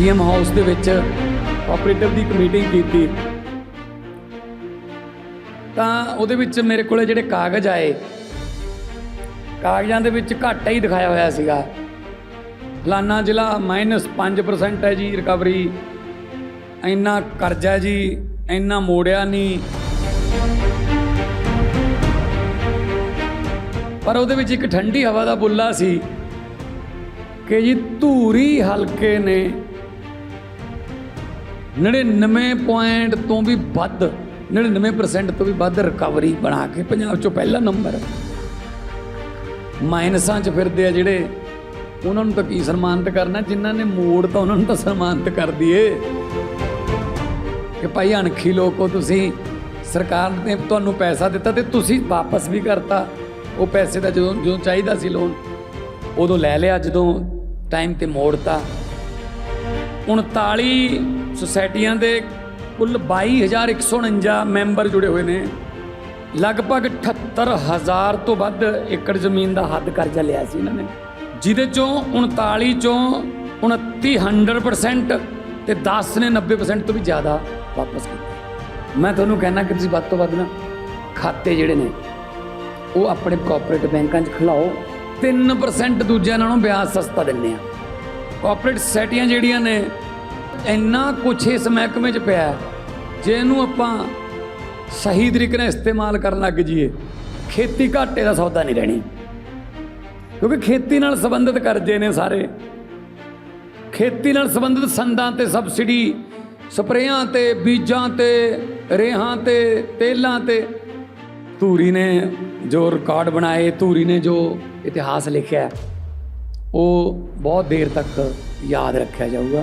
CM house ਦੇ ਵਿੱਚ cooperative ਦੀ ਇੱਕ ਮੀਟਿੰਗ ਕੀਤੀ। ਤਾਂ ਉਹਦੇ ਵਿੱਚ ਮੇਰੇ ਕੋਲੇ ਜਿਹੜੇ ਕਾਗਜ਼ ਆਏ, ਕਾਗਜ਼ਾਂ ਦੇ ਵਿੱਚ ਘਾਟਾ ਹੀ ਦਿਖਾਇਆ ਹੋਇਆ ਸੀਗਾ। ਫਲਾਨਾ ਜ਼ਿਲ੍ਹਾ -5% ਹੈ ਜੀ ਰਿਕਵਰੀ ਇੰਨਾ ਕਰਜ਼ਾ ਜੀ, ਇੰਨਾ ਮੋੜਿਆ ਨਹੀਂ। ਪਰ ਉਹਦੇ ਵਿੱਚ ਇੱਕ ਠੰਡੀ ਹਵਾ ਦਾ ਬੁੱਲਾ ਸੀ ਕਿ ਜੀ ਧੂਰੀ ਹਲਕੇ ਨੇ 99 ਪੁਆਇੰਟ ਤੋਂ ਵੀ ਵੱਧ 99% ਤੋਂ ਵੀ ਵੱਧ ਰਿਕਵਰੀ ਬਣਾ ਕੇ ਪੰਜਾਬ ਚੋਂ ਪਹਿਲਾ ਨੰਬਰ ਮਾਈਨਸਾਂ 'ਚ ਫਿਰਦੇ ਆ ਜਿਹੜੇ, ਉਹਨਾਂ ਨੂੰ ਤਾਂ ਕੀ ਸਨਮਾਨਿਤ ਕਰਨਾ? ਜਿਨ੍ਹਾਂ ਨੇ ਮੋੜ ਤਾਂ ਉਹਨਾਂ ਨੂੰ ਤਾਂ ਸਨਮਾਨਿਤ ਕਰ ਦਈਏ। ਕਿ ਭਾਈ ਅਣਖੀ ਲੋਕੋ, ਤੁਸੀਂ ਸਰਕਾਰ ਨੇ ਤੁਹਾਨੂੰ ਪੈਸਾ ਦਿੱਤਾ ਤੇ ਤੁਸੀਂ ਵਾਪਸ ਵੀ ਕਰਤਾ। ਉਹ ਪੈਸੇ ਦਾ ਜਦੋਂ ਜਦੋਂ ਚਾਹੀਦਾ ਸੀ ਲੋਨ ਉਦੋਂ ਲੈ ਲਿਆ। ਜਦੋਂ ਟਾਈਮ ਤੇ ਮੋੜਤਾ 39 ਸੁਸਾਇਟੀਆਂ ਦੇ ਕੁੱਲ 22149 ਮੈਂਬਰ ਜੁੜੇ ਹੋਏ ਨੇ। ਲਗਭਗ 78000 ਤੋਂ ਵੱਧ ਏਕੜ ਜ਼ਮੀਨ ਦਾ ਹੱਦ ਕਰਜ਼ਾ ਲਿਆ ਸੀ ਇਹਨਾਂ ਨੇ। ਜਿਹਦੇ ਚੋਂ 39 ਚੋਂ 29 100% ਤੇ 10 ਨੇ 90% ਤੋਂ ਵੀ ਜ਼ਿਆਦਾ ਵਾਪਸ ਕੀਤਾ। ਮੈਂ ਤੁਹਾਨੂੰ ਕਹਿਣਾ ਕਿ ਤੁਸੀਂ ਵੱਧ ਤੋਂ ਵੱਧ ਨਾ ਖਾਤੇ ਜਿਹੜੇ ਨੇ, ਉਹ ਆਪਣੇ ਕੋਆਪਰੇਟ ਬੈਂਕਾਂ 'ਚ ਖਲਾਓ। 3% ਦੂਜਿਆਂ ਨਾਲੋਂ ਵਿਆਜ ਸਸਤਾ ਦਿੰਨੇ ਆ। ਕੋਆਪਰੇਟ ਸੋਸਾਇਟੀਆਂ ਜਿਹੜੀਆਂ ਨੇ ਇੰਨਾ ਕੁਛ ਇਸ ਮਹਿਕਮੇ 'ਚ ਪਿਆ ਹੈ, ਜੇ ਇਹਨੂੰ ਆਪਾਂ ਸਹੀ ਤਰੀਕੇ ਨਾਲ ਇਸਤੇਮਾਲ ਕਰਨ ਲੱਗ ਜਾਈਏ ਖੇਤੀ ਘਾਟੇ ਦਾ ਸੌਦਾ ਨਹੀਂ ਰਹਿਣੀ। ਕਿਉਂਕਿ ਖੇਤੀ ਨਾਲ ਸੰਬੰਧਿਤ ਕਰਜ਼ੇ ਨੇ ਸਾਰੇ। ਖੇਤੀ ਨਾਲ ਸੰਬੰਧਿਤ ਸੰਦਾਂ ਤੇ ਸਬਸਿਡੀ ਸਪਰੇਆਂ ਤੇ ਬੀਜਾਂ ਤੇ ਰੇਹਾਂ ਤੇ ਤੇਲਾਂ ਤੇ ਧੂਰੀ ਨੇ ਜੋ ਰਿਕਾਰਡ ਬਣਾਏ ਧੂਰੀ ਨੇ ਜੋ ਇਤਿਹਾਸ ਲਿਖਿਆ ਉਹ ਬਹੁਤ ਦੇਰ ਤੱਕ ਯਾਦ ਰੱਖਿਆ ਜਾਊਗਾ।